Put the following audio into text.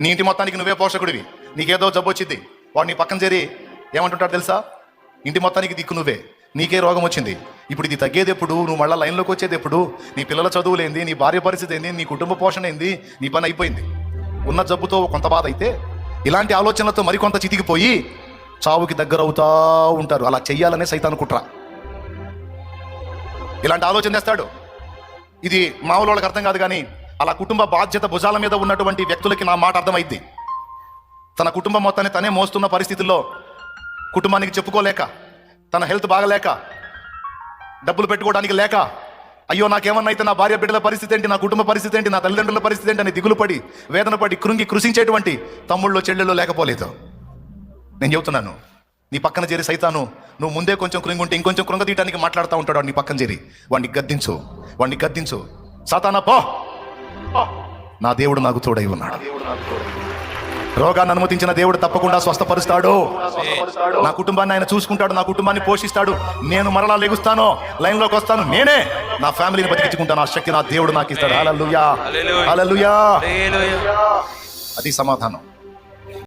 నీ ఇంటి మొత్తానికి నువ్వే పోషకుడివి. నీకేదో జబ్బు వచ్చింది. వాడు నీ పక్కన చేరి ఏమంటుంటాడు తెలుసా? ఇంటి మొత్తానికి దిక్కు నువ్వే. నీకే రోగం వచ్చింది. ఇప్పుడు ఇది తగ్గేది ఎప్పుడు నువ్వు మళ్ళీ లైన్లోకి వచ్చేది ఎప్పుడు నీ పిల్లల చదువులేంది నీ భార్య పరిస్థితి ఏంది? నీ కుటుంబ పోషణ ఏంది? నీ పని అయిపోయింది. ఉన్న జబ్బుతో కొంత బాధ అయితే ఇలాంటి ఆలోచనలతో మరికొంత చితికిపోయి చావుకి దగ్గర అవుతా ఉంటారు. అలా చెయ్యాలనే సైతాను కుట్ర. ఇలాంటి ఆలోచన చేస్తాడు. ఇది మామూలు వాళ్ళకి అర్థం కాదు కానీ అలా కుటుంబ బాధ్యత భుజాల మీద ఉన్నటువంటి వ్యక్తులకి నా మాట అర్థమైద్ది. తన కుటుంబం మొత్తాన్ని తనే మోస్తున్న పరిస్థితుల్లో కుటుంబానికి చెప్పుకోలేక తన హెల్త్ బాగలేక డబ్బులు పెట్టుకోవడానికి లేక అయ్యో నాకేమన్నా అయితే నా భార్య బిడ్డల పరిస్థితి ఏంటి నా కుటుంబ పరిస్థితి ఏంటి నా తల్లిదండ్రుల పరిస్థితి ఏంటి అని దిగులు పడి వేదన పడి కృంగి కృషించేటువంటి తమ్ముళ్ళు చెల్లెళ్ళు లేకపోలేదు. నేను చెబుతున్నాను నీ పక్కన చేరి సైతాను నువ్వు ముందే కొంచెం కృంగుంటే ఇంకొంచెం కృంగ తీయడానికి మాట్లాడుతూ ఉంటాడు నీ పక్కన చేరి. వాడిని గద్దించు వాడిని గద్దించు. సాతానా పో! నా దేవుడు నాకు తోడై ఉన్నాడు. రోగాన్ని అనుమతించిన దేవుడు తప్పకుండా స్వస్థపరుస్తాడు. నా కుటుంబాన్ని ఆయన చూసుకుంటాడు నా కుటుంబాన్ని పోషిస్తాడు. నేను మరలా లెగుస్తాను లైన్లోకి వస్తాను నేనే నా ఫ్యామిలీని బతికించుకుంటాను. ఆ శక్తి నా దేవుడు నాకు ఇస్తాడు. హల్లెలూయా హల్లెలూయా. అది సమాధానం.